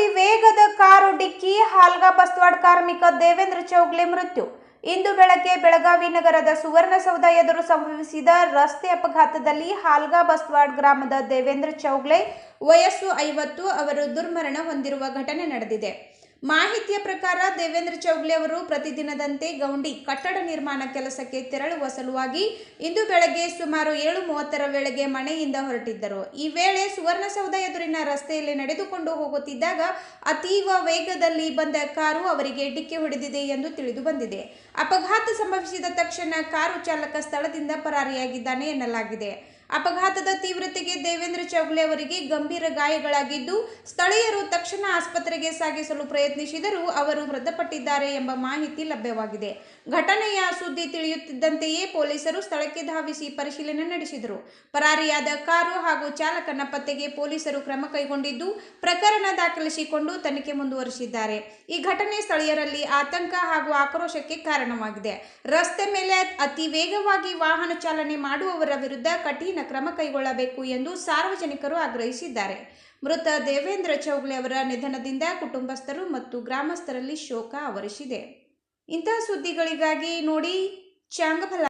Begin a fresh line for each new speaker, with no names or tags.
ಅತಿ ವೇಗದ ಕಾರು ಡಿಕ್ಕಿ, ಹಾಲ್ಗಾ ಬಸ್ವಾಡ್ ಕಾರ್ಮಿಕ ದೇವೇಂದ್ರ ಚೌಗ್ಲೆ ಮೃತ್ಯು. ಇಂದು ಬೆಳಗ್ಗೆ ಬೆಳಗಾವಿ ನಗರದ ಸುವರ್ಣಸೌಧ ಎದುರು ಸಂಭವಿಸಿದ ರಸ್ತೆ ಅಪಘಾತದಲ್ಲಿ ಹಾಲ್ಗಾ ಬಸ್ವಾಡ್ ಗ್ರಾಮದ ದೇವೇಂದ್ರ ಚೌಗ್ಲೆ ವಯಸ್ಸು ಐವತ್ತು, ಅವರು ದುರ್ಮರಣ ಹೊಂದಿರುವ ಘಟನೆ ನಡೆದಿದೆ. ಮಾಹಿತಿಯ ಪ್ರಕಾರ ದೇವೇಂದ್ರ ಚೌಗ್ಲಿ ಅವರು ಪ್ರತಿದಿನದಂತೆ ಗೌಂಡಿ ಕಟ್ಟಡ ನಿರ್ಮಾಣ ಕೆಲಸಕ್ಕೆ ತೆರಳುವ ಸಲುವಾಗಿ ಇಂದು ಬೆಳಗ್ಗೆ ಸುಮಾರು ಏಳು ಮೂವತ್ತರ ವೇಳೆಗೆ ಮನೆಯಿಂದ ಹೊರಟಿದ್ದರು. ಈ ವೇಳೆ ಸುವರ್ಣಸೌಧ ಎದುರಿನ ರಸ್ತೆಯಲ್ಲಿ ನಡೆದುಕೊಂಡು ಹೋಗುತ್ತಿದ್ದಾಗ ಅತೀವ ವೇಗದಲ್ಲಿ ಬಂದ ಕಾರು ಅವರಿಗೆ ಡಿಕ್ಕಿ ಹೊಡೆದಿದೆ ಎಂದು ತಿಳಿದು ಬಂದಿದೆ. ಅಪಘಾತ ಸಂಭವಿಸಿದ ತಕ್ಷಣ ಕಾರು ಚಾಲಕ ಸ್ಥಳದಿಂದ ಪರಾರಿಯಾಗಿದ್ದಾನೆ ಎನ್ನಲಾಗಿದೆ. ಅಪಘಾತದ ತೀವ್ರತೆಗೆ ದೇವೇಂದ್ರ ಚೌಗ್ಲೆ ಅವರಿಗೆ ಗಂಭೀರ ಗಾಯಗಳಾಗಿದ್ದು, ಸ್ಥಳೀಯರು ತಕ್ಷಣ ಆಸ್ಪತ್ರೆಗೆ ಸಾಗಿಸಲು ಪ್ರಯತ್ನಿಸಿದರೂ ಅವರು ಮೃತಪಟ್ಟಿದ್ದಾರೆ ಎಂಬ ಮಾಹಿತಿ ಲಭ್ಯವಾಗಿದೆ. ಘಟನೆಯ ಸುದ್ದಿ ತಿಳಿಯುತ್ತಿದ್ದಂತೆಯೇ ಪೊಲೀಸರು ಸ್ಥಳಕ್ಕೆ ಧಾವಿಸಿ ಪರಿಶೀಲನೆ ನಡೆಸಿದರು. ಪರಾರಿಯಾದ ಕಾರು ಹಾಗೂ ಚಾಲಕನ ಪತ್ತೆಗೆ ಪೊಲೀಸರು ಕ್ರಮ ಕೈಗೊಂಡಿದ್ದು, ಪ್ರಕರಣ ದಾಖಲಿಸಿಕೊಂಡು ತನಿಖೆ ಮುಂದುವರಿಸಿದ್ದಾರೆ. ಈ ಘಟನೆ ಸ್ಥಳೀಯರಲ್ಲಿ ಆತಂಕ ಹಾಗೂ ಆಕ್ರೋಶಕ್ಕೆ ಕಾರಣವಾಗಿದೆ. ರಸ್ತೆ ಮೇಲೆ ಅತಿ ವೇಗವಾಗಿ ವಾಹನ ಚಾಲನೆ ಮಾಡುವವರ ವಿರುದ್ಧ ಕಠಿಣ ಕ್ರಮ ಕೈಗೊಳ್ಳಬೇಕು ಎಂದು ಸಾರ್ವಜನಿಕರು ಆಗ್ರಹಿಸಿದ್ದಾರೆ. ಮೃತ ದೇವೇಂದ್ರ ಚೌಗ್ಲೆ ಅವರ ನಿಧನದಿಂದ ಕುಟುಂಬಸ್ಥರು ಮತ್ತು ಗ್ರಾಮಸ್ಥರಲ್ಲಿ ಶೋಕ ಆವರಿಸಿದೆ. ಇಂತಹ ಸುದ್ದಿಗಳಿಗಾಗಿ ನೋಡಿ ಚಾಂಗಫಲ